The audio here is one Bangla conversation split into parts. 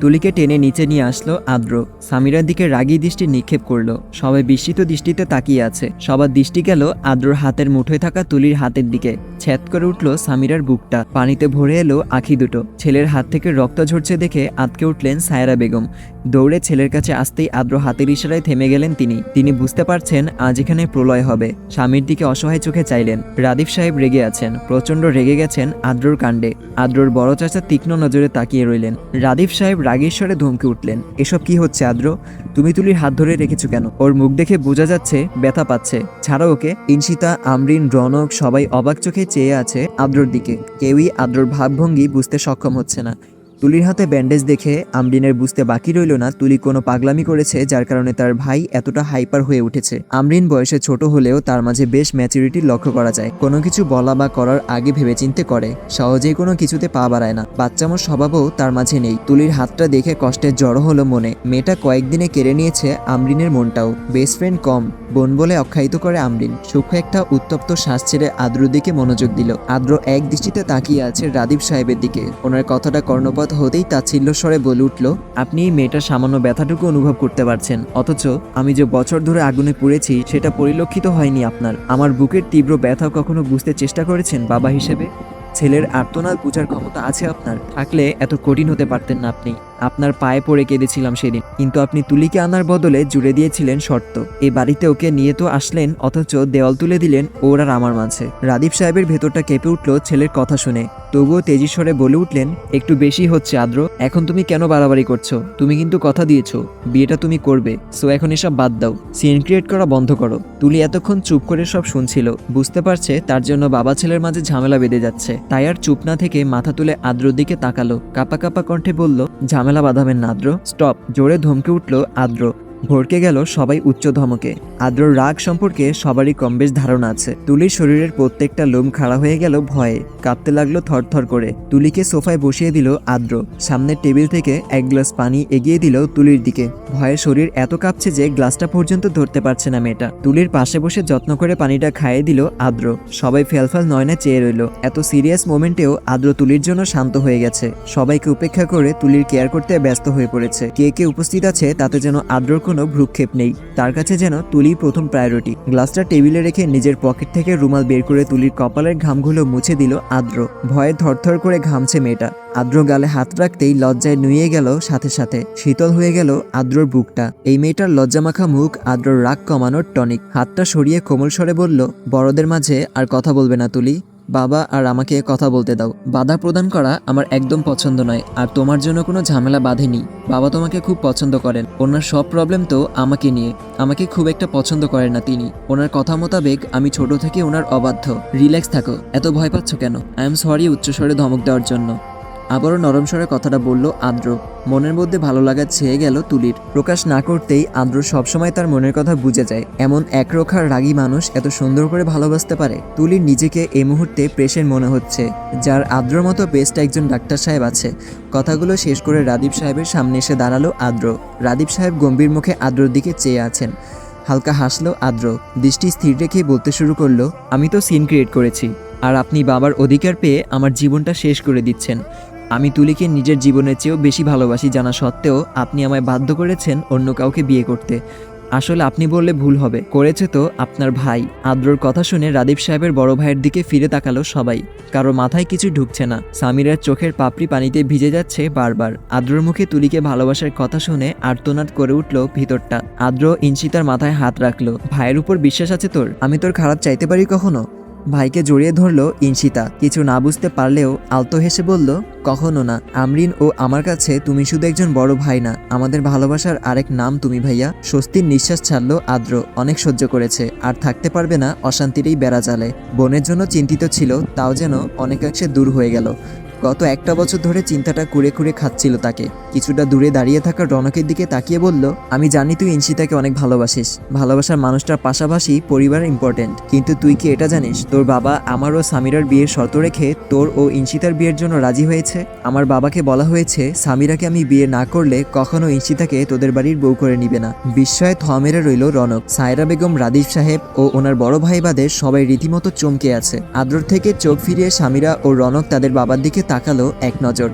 তুলিকে টেনে নিচে নিয়ে আসলো আদ্র। সামিরার দিকে রাগি দৃষ্টি নিক্ষেপ করল। সবাই বিস্মিত দৃষ্টিতে তাকিয়ে আছে। সবার দৃষ্টি গেল আদ্রর হাতের মুঠোয় থাকা তুলির হাতের দিকে। ছ্যাত করে উঠল সামিরার বুকটা। পানিতে ভরে এলো আখি দুটো। ছেলের হাত থেকে রক্ত ঝরছে দেখে আতকে উঠলেন সায়রা বেগম। দৌড়ে ছেলের কাছে আসতেই আদ্র হাতের ইশারায় থেমে গেলেন তিনি। তিনি বুঝতে পারছেন আজ এখানে প্রলয় হবে। স্বামীর দিকে অসহায় চোখে চাইলেন। রাদীপ সাহেব রেগে আছেন। প্রচণ্ড রেগে গেছেন আদ্রর কাণ্ডে। আদ্রর বড় চাচা তীক্ষ্ণ নজরে তাকিয়ে রইলেন। রাদীপ সাহেব রাগেশ্বরে ধমকে উঠলেন, এসব কি হচ্ছে আদ্র? তুমি তুলির হাত ধরে রেখেছো কেন? ওর মুখ দেখে বোঝা যাচ্ছে ব্যথা পাচ্ছে। ছাড়া ওকে ইনশিতা, আমরিন, রনক সবাই অবাক চোখে চেয়ে আছে আদ্রর দিকে। কেউই আদ্রর ভাবভঙ্গি বুঝতে সক্ষম হচ্ছে না। তুলির হাতে ব্যান্ডেজ দেখে আমরিনের বুঝতে বাকি রইল না, তুলি কোনো পাগলামি করেছে যার কারণে তার ভাই এতটা হাইপার হয়ে উঠেছে। আমরিন বয়সে ছোট হলেও তার মাঝে বেশ ম্যাচুরিটি লক্ষ্য করা যায়। কোনো কিছু বলা বা করার আগে ভেবেচিন্তে করে। সহজেই কোনো কিছুতে পা বাড়ায় না। বাচ্চামোর স্বভাবও তার মাঝে নেই। তুলির হাতটা দেখে কষ্টের জড়ো হলো মনে। মেয়েটা কয়েকদিনে কেড়ে নিয়েছে আমরিনের মনটাও। বেস্ট ফ্রেন্ড কম। বোন বলে আখ্যায়িত করে আমরিন। সূক্ষ্ম একটা উত্তপ্ত শ্বাস ছেড়ে আদ্রর দিকে মনোযোগ দিল। আদ্র এক দৃষ্টিতে তাকিয়ে আছে রাদীপ সাহেবের দিকে। ওনার কথাটা কর্ণপাত হতেই ছিল স্বরে বলে উঠল, আপনি এই মেয়েটার সামান্য ব্যথাটুকু অনুভব করতে পারছেন, অথচ আমি যে বছর ধরে আগুনে পুড়েছি, সেটা পরিলক্ষিত হয়নি আপনার। আমার বুকের তীব্র ব্যথা কখনো বুঝতে চেষ্টা করেছেন, বাবা হিসেবে? ছেলের আর্তনাদ বুঝার ক্ষমতা আছে আপনার। থাকলে এত কঠিন হতে পারতেন না আপনি। আপনার পায়ে পড়ে কেঁদেছিলাম সেদিন। কিন্তু আপনি তুলিকে আনার বদলে জুড়ে দিয়েছিলেন শর্ত। এই বাড়িতে ওকে নিয়ে তো আসলেন, অথচ দেওয়াল তুলে দিলেন ওর আর আমার মাঝে। রাদীপ সাহেবের ভেতরটা কেঁপে উঠল ছেলের কথা শুনে। তবুও তেজিস্বরে বলে উঠলেন, একটু বেশি হচ্ছে আদ্র, এখন তুমি কেন বাড়াবাড়ি করছ? তুমি কিন্তু কথা দিয়েছ, বিয়েটা তুমি করবে, সো এখন এসব বাদ দাও। সিন ক্রিয়েট করা বন্ধ করো। তুলি এতক্ষণ চুপ করে সব শুনছিল। বুঝতে পারছে তার জন্য বাবা ছেলের মাঝে ঝামেলা বেঁধে যাচ্ছে। তাই আর চুপ না থেকে মাথা তুলে আদ্রর দিকে তাকালো। কাপা কাপা কণ্ঠে বলল, ঝামেলা বাঁধাবেন না আদ্র। স্টপ। জোরে ধমকে উঠল আদ্র। ভরকে গেল সবাই উচ্চ ধমকে। আদ্রর রাগ সম্পর্কে সবারই কম বেশ ধারণা আছে। তুলির শরীরের প্রত্যেকটা লোম খাড়া হয়ে গেল ভয়ে। কাঁপতে লাগল থরথর করে। তুলিকে সোফায় বসিয়ে দিল আদ্র। সামনের টেবিল থেকে এক গ্লাস পানি এগিয়ে দিল তুলির দিকে। ভয়ে শরীর এত কাঁপছে যে গ্লাসটা পর্যন্ত ধরতে পারছে না মেয়েটা। তুলির পাশে বসে যত্ন করে পানিটা খাইয়ে দিল আদ্র। সবাই ফেলফাল নয়নে চেয়ে রইল। এত সিরিয়াস মোমেন্টেও আদ্র তুলির জন্য শান্ত হয়ে গেছে। সবাইকে উপেক্ষা করে তুলির কেয়ার করতে ব্যস্ত হয়ে পড়েছে। কে কে উপস্থিত আছে তাতে যেন আদ্রর কোনো ভ্রুক্ষেপ নেই। তার কাছে যেন তুলি প্রথম প্রায়োরিটি গ্লাসটা টেবিলে রেখে নিজের পকেট থেকে রুমাল বের করে তুলির কপালের ঘামগুলো মুছে দিল আদ্র। ভয়ে থরথর করে ঘামছে মেয়েটা। আদ্র গালে হাত রাখতেই লজ্জায় নুয়ে গেল সাথে সাথে। শীতল হয়ে গেল আদ্রর বুকটা। এই মেয়েটার লজ্জামাখা মুখ আদ্রর রাগ কমানোর টনিক হাতটা সরিয়ে কোমল স্বরে বলল, বড়দের মাঝে আর কথা বলবে না তুলি। বাবা আর আমাকে কথা বলতে দাও। বাধা প্রদান করা আমার একদম পছন্দ নয়, আর তোমার জন্য কোনো ঝামেলা বাঁধেনি। বাবা তোমাকে খুব পছন্দ করেন। ওনার সব প্রবলেম তো আমাকে নিয়ে। আমাকে খুব একটা পছন্দ করেন না তিনি। ওনার কথা মোতাবেক আমি ছোট থেকে ওনার অবাধ্য। রিল্যাক্স থাকো। এত ভয় পাচ্ছ কেন? আই এম সরি উচ্চস্বরে ধমক দেওয়ার জন্য। আবারও নরম স্বরে কথাটা বলল আদ্র। মনের মধ্যে ভালো লাগা ছেয়ে গেল তুলির। প্রকাশ না করতেই আদ্র সবসময় তার মনের কথা বুঝে যায়। এমন একরোখার রাগী মানুষ এত সুন্দর করে ভালোবাসতে পারে। তুলির নিজেকে এই মুহূর্তে প্রেশের মনে হচ্ছে, যার আদ্রর মতো বেস্ট একজন ডাক্তার সাহেব আছে। কথাগুলো শেষ করে রাদীপ সাহেবের সামনে এসে দাঁড়াল আদ্র। রাদীপ সাহেব গম্ভীর মুখে আদ্রর দিকে চেয়ে আছেন। হালকা হাসলো আদ্র। দৃষ্টি স্থির রেখে বলতে শুরু করল, আমি তো সিন ক্রিয়েট করেছি, আর আপনি বাবার অধিকার পেয়ে আমার জীবনটা শেষ করে দিচ্ছেন। আমি তুলিকে নিজের জীবনের চেয়েও বেশি ভালোবাসি জানা সত্ত্বেও আপনি আমায় বাধ্য করেছেন অন্য কাউকে বিয়ে করতে। আসলে আপনি বললে ভুল হবে। করেছে তো আপনার ভাই। আদ্রর কথা শুনে রাদীপ সাহেবের বড় ভাইয়ের দিকে ফিরে তাকালো সবাই। কারও মাথায় কিছু ঢুকছে না। সামিরার চোখের পাপড়ি পানিতে ভিজে যাচ্ছে বারবার। আদ্রর মুখে তুলিকে ভালোবাসার কথা শুনে আর্তনাদ করে উঠল ভিতরটা। আদ্র ইনশিতার মাথায় হাত রাখল। ভাইয়ের উপর বিশ্বাস আছে তোর? আমি তোর খারাপ চাইতে পারি কখনো? ভাইকে জড়িয়ে ধরল ইনশিতা। কিছু না বুঝতে পারলেও আলতো হেসে বলল, কখনো না। আমরিন ও আমার কাছে তুমি শুধু একজন বড় ভাই না। আমাদের ভালোবাসার আরেক নাম তুমি ভাইয়া। স্বস্তির নিঃশ্বাস ছাড়লো আদ্র। অনেক সহ্য করেছে। আর থাকতে পারবে না অশান্তিরই বেড়া জালে বোনের জন্য চিন্তিত ছিল, তাও যেন অনেকাংশে দূর হয়ে গেল। গত একটা বছর ধরে চিন্তাটা কুড়ে কুড়ে খাচ্ছিল তাকে। কিছুটা দূরে দাঁড়িয়ে থাকা রনকের দিকে তাকিয়ে বলল, আমি জানি তুই ইনশিতাকে অনেক ভালোবাসিস। ভালোবাসার মানুষটার পাশাপাশি পরিবার ইম্পর্টেন্ট কিন্তু তুই কি এটা জানিস? তোর বাবা আমার ও সামিরার বিয়ের শর্ত রেখে তোর ও ইনশিতার বিয়ের জন্য রাজি হয়েছে? আমার বাবাকে বলা হয়েছে, সামিরাকে আমি বিয়ে না করলে কখনো ইনশিতাকে তোদের বাড়ির বউ করে নিবে না। বিস্ময়ে থ মেরে রইল রনক। সায়রা বেগম, রাদিফ সাহেব ও ওনার বড় ভাই বাদে সবাই রীতিমতো চমকে আছে। আদ্রর থেকে চোখ ফিরিয়ে সামিরা ও রনক তাদের বাবার দিকে তাকালো এক নজর।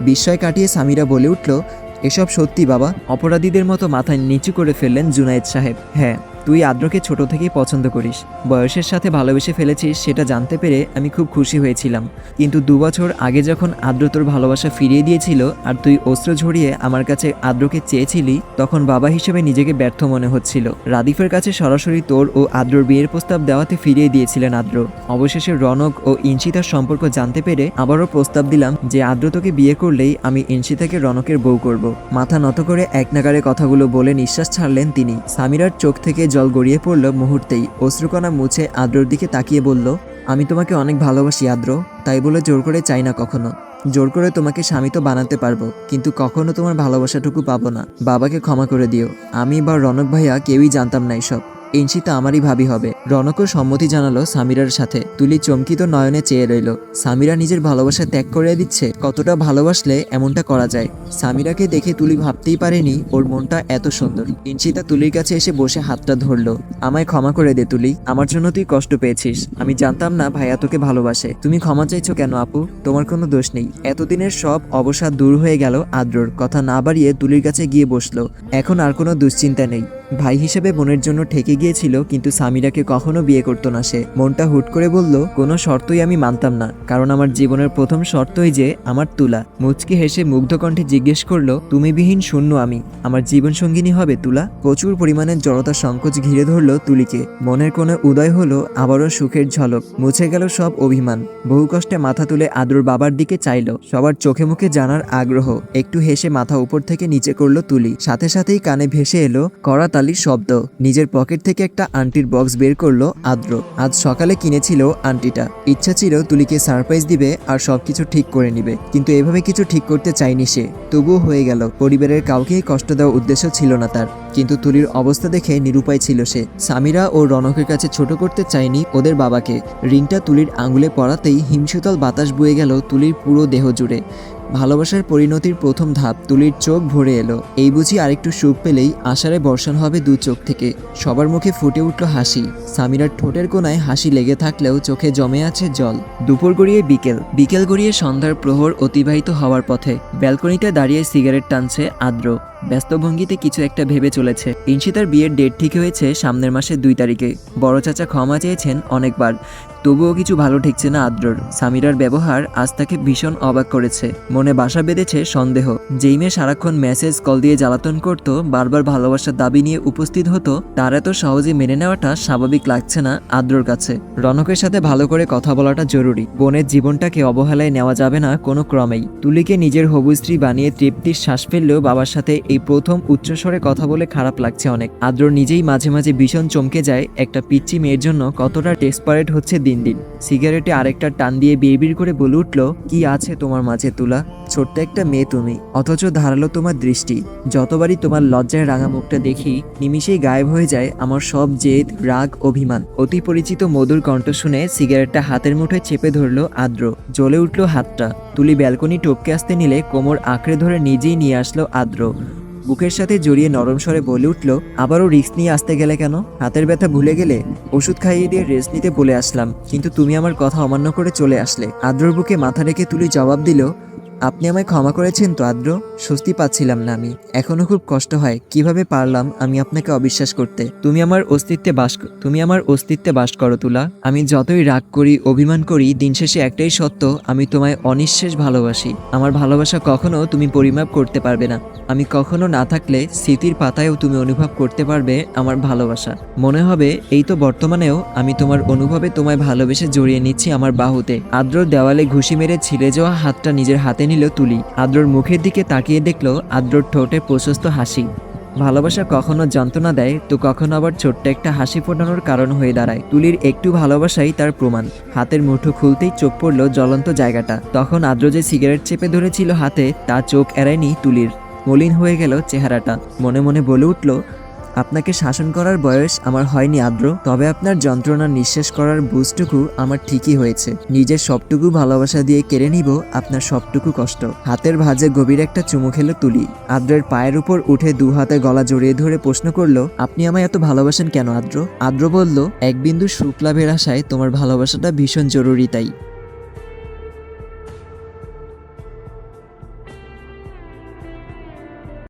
বিস্ময় কাটিয়ে সামিরা বলে উঠল, এসব সত্যি বাবা, অপরাধীদের মতো মাথায় নিচু করে ফেললেন জুনায়েদ সাহেব। হ্যাঁ। তুই আদ্রকে ছোট থেকেই পছন্দ করিস। বয়সের সাথে ভালোবেসে ফেলেছিস সেটা জানতে পেরে আমি খুব খুশি হয়েছিলাম। কিন্তু দু বছর আগে যখন আদ্র তোর ভালোবাসা ফিরিয়ে দিয়েছিল আর তুই অস্ত্র ঝরিয়ে আমার কাছে আদ্রকে চেয়েছিলি, তখন বাবা হিসেবে নিজেকে ব্যর্থ মনে হচ্ছিল। রাদিফের কাছে সরাসরি তোর ও আদ্রর বিয়ের প্রস্তাব দেওয়াতে ফিরিয়ে দিয়েছিলেন আদ্র। অবশেষে রনক ও ইনশিতার সম্পর্ক জানতে পেরে আবারও প্রস্তাব দিলাম যে আদ্র তোকে বিয়ে করলেই আমি ইনশিতাকে রনকের বউ করব। মাথা নত করে এক নাগারে কথাগুলো বলে নিঃশ্বাস ছাড়লেন তিনি। সামিরার চোখ থেকে জল গড়িয়ে পড়ল মুহূর্তেই। অশ্রুকণা মুছে আদ্রর দিকে তাকিয়ে বলল, আমি তোমাকে অনেক ভালোবাসি, আদ্র। তাই বলে জোর করে চাই না কখনো। জোর করে তোমাকে স্বামী তো বানাতে পারব, কিন্তু কখনো তোমার ভালোবাসাটুকু পাবো না। বাবাকে ক্ষমা করে দিও। আমি বা রনক ভাইয়া কেউই জানতাম না এসব। ইনশিতা আমারই ভাবি হবে। রনকও সম্মতি জানালো সামিরার সাথে। তুলি চমকিত নয়নে চেয়ে রইল। সামিরা নিজের ভালোবাসা ত্যাগ করে দিচ্ছে, কতটা ভালোবাসলে এমনটা করা যায়? সামিরাকে দেখে তুলি ভাবতেই পারেনি ওর মনটা এত সুন্দর। ইনশিতা তুলির কাছে এসে বসে হাতটা ধরলো। আমায় ক্ষমা করে দে তুলি, আমার জন্য তুই কষ্ট পেয়েছিস। আমি জানতাম না ভাইয়া তোকে ভালোবাসে। তুমি ক্ষমা চাইছো কেন আপু? তোমার কোনো দোষ নেই। এতদিনের সব অবসাদ দূর হয়ে গেল আদ্রর। কথা না বাড়িয়ে তুলির কাছে গিয়ে বসল। এখন আর কোনো দুশ্চিন্তা নেই। ভাই হিসেবে বোনের জন্য ঠেকে গিয়েছিল, কিন্তু সামিরাকে কখনো বিয়ে করতো না সে। মনটা হুট করে বলল, কোনো শর্তই আমি মানতাম না, কারণ আমার জীবনের প্রথম শর্তই যে আমার তুলা। মুচকি হেসে মুগ্ধ কণ্ঠে জিজ্ঞেস করল তুমি বিহীন শূন্য আমি। আমার জীবন সঙ্গিনী হবে তুলা? প্রচুর পরিমাণে জড়তা সংকোচ ঘিরে ধরলো তুলিকে। মনের কোণে উদয় হলো, আবারও সুখের ঝলক। মুছে গেল সব অভিমান। বহু কষ্টে মাথা তুলে আদ্রর বাবার দিকে চাইলো। সবার চোখে মুখে জানার আগ্রহ। একটু হেসে মাথা উপর থেকে নিচে করল তুলি। সাথে সাথেই কানে ভেসে এলো করাতালির শব্দ। নিজের পকেট থেকে একটা আন্টির বক্স বের করল আদ্র। আজ সকালে কিনেছিল আন্টিটা। ইচ্ছা ছিল তুলিকে সারপ্রাইজ দিবে আর সবকিছু ঠিক করে নিবে। কিন্তু এভাবে কিছু ঠিক করতে চায়নি সে। তবুও হয়ে গেল। পরিবারের কাউকেই কষ্ট দেওয়ার উদ্দেশ্য ছিল না তার। কিন্তু তুলির অবস্থা দেখে নিরুপায় ছিল সে। সামিরা ও রনকের কাছে ছোট করতে চায়নি ওদের বাবাকে। রিংটা তুলির আঙুলে পড়াতেই হিমশীতল বাতাস বয়ে গেল তুলির পুরো দেহ জুড়ে। ভালোবাসার পরিণতির প্রথম ধাপ তুলির চোখ ভরে এলো। এই বুঝি আরেকটু সুখ পেলেই আষাঢ়ে বর্ষণ হবে দু চোখ থেকে। সবার মুখে ফুটে উঠল হাসি। সামিরার ঠোঁটের কোনায় হাসি লেগে থাকলেও চোখে জমে আছে জল। দুপুর গড়িয়ে বিকেল। বিকেল গড়িয়ে সন্ধ্যার প্রহর অতিবাহিত হওয়ার পথে ব্যালকনিতে দাঁড়িয়ে সিগারেট টানছে আদ্র। ব্যস্ত ভঙ্গিতে কিছু একটা ভেবে চলেছে। ইনশিতার বিয়ের ডেট ঠিক হয়েছে সামনের মাসের দুই তারিখে। বড় চাচা ক্ষমা চেয়েছেন অনেকবার। তবুও কিছু ভালো ঠেকছে না আদ্রর। সামিরার ব্যবহার আজ তাকে ভীষণ অবাক করেছে। মনে বাসা বেঁধেছে সন্দেহ। যেই মেয়ে সারাক্ষণ মেসেজ কল দিয়ে জ্বালাতন করত, বারবার ভালোবাসার দাবি নিয়ে উপস্থিত হতো, তার এত সহজে মেনে নেওয়াটা স্বাভাবিক লাগছে না আদ্রর কাছে। রনকের সাথে ভালো করে কথা বলাটা জরুরি। বোনের জীবনটাকে অবহেলায় নেওয়া যাবে না কোনো ক্রমেই। তুলিকে নিজের হবু স্ত্রী বানিয়ে তৃপ্তির শ্বাস ফেললেও বাবার সাথে এই প্রথম উচ্চস্বরে কথা বলে খারাপ লাগছে অনেক। আদ্র নিজেই মাঝে মাঝে ভীষণ চমকে যায় একটা পিচ্চি মেয়ের জন্য কতটা ডেসপারেট হচ্ছে দিন। দিন সিগারেটে আরেকটা টান দিয়ে বিড়বিড় করে বলে উঠল, কি আছে তোমার মাঝে তুলা? ছোট্ট একটা মেয়ে তুমি। অথচ ধারালো তোমার দৃষ্টি। যতবারই তোমার লজ্জায় রাঙা মুখটা দেখি, নিমিষেই গায়েব হয়ে যায় আমার সব জেদ, রাগ, অভিমান। অতি পরিচিত মধুর কণ্ঠ শুনে সিগারেটটা হাতের মুঠোয় চেপে ধরলো আদ্র। জ্বলে উঠল হাতটা। তুলি ব্যালকনি টপকে আসতে নিলে কোমর আঁকড়ে ধরে নিজেই নিয়ে আসলো আদ্র। বুকের সাথে জড়িয়ে নরম স্বরে বলে উঠল, আবারও রিস্ক নিয়ে আসতে গেলে কেন? হাতের ব্যথা ভুলে গেলে ওষুধ খাইয়ে দিয়ে রেস্ট নিতে বলে আসলাম। কিন্তু তুমি আমার কথা অমান্য করে চলে আসলে। আদ্রর বুকে মাথা রেখে তুলি জবাব দিল আপনি আমায় ক্ষমা করেছেন তো, আদ্র? স্বস্তি পাচ্ছিলাম না আমি। এখনও খুব কষ্ট হয়। কীভাবে পারলাম আমি আপনাকে অবিশ্বাস করতে? তুমি আমার অস্তিত্বে বাস তুমি আমার অস্তিত্বে বাস করো, তুলা। আমি যতই রাগ করি, অভিমান করি, দিন শেষে একটাই সত্য, আমি তোমায় অনিঃশেষ ভালোবাসি। আমার ভালোবাসা কখনো তুমি পরিমাপ করতে পারবে না। আমি কখনো না থাকলে স্মৃতির পাতায়ও তুমি অনুভব করতে পারবে আমার ভালোবাসা। মনে হবে, এই তো বর্তমানেও আমি তোমার অনুভবে তোমায় ভালোবেসে জড়িয়ে নিচ্ছি আমার বাহুতে। আদ্রর দেওয়ালে ঘুষি মেরে ছিলে যাওয়া হাতটা নিজের হাতে নিল তুলি। আদ্রর মুখের দিকে তাকিয়ে দেখল আদ্রর ঠোঁটে প্রশস্ত হাসি। ভালোবাসা কখনো যন্ত্রণা দেয়, তো কখনো আবার ছোট্ট একটা হাসি ফোটানোর কারণ হয়ে দাঁড়ায়। তুলির একটু ভালোবাসাই তার প্রমাণ। হাতের মুঠো খুলতেই চোখ পড়ল জ্বলন্ত জায়গাটা। তখন আদ্র যে সিগারেট চেপে ধরেছিল হাতে তা চোখ এড়ায়নি তুলির। মলিন হয়ে গেল চেহারাটা। মনে মনে বলে উঠল আপনাকে শাসন করার বয়স আমার হয়নি আদ্র, তবে আপনার যন্ত্রণা নিঃশ্বাস করার বুঝটুকু আমার ঠিকই হয়েছে। নিজের সবটুকু ভালোবাসা দিয়ে কেড়ে নিব আপনার সবটুকু কষ্ট। হাতের ভাঁজে গভীর একটা চুমু খেলো তুলি। আদ্রের পায়ের উপর উঠে দু হাতে গলা জড়িয়ে ধরে প্রশ্ন করল, আপনি আমায় এত ভালোবাসেন কেন আদ্র? আদ্র বলল, এক বিন্দু সুখ আশায় তোমার ভালোবাসাটা ভীষণ জরুরি তাই।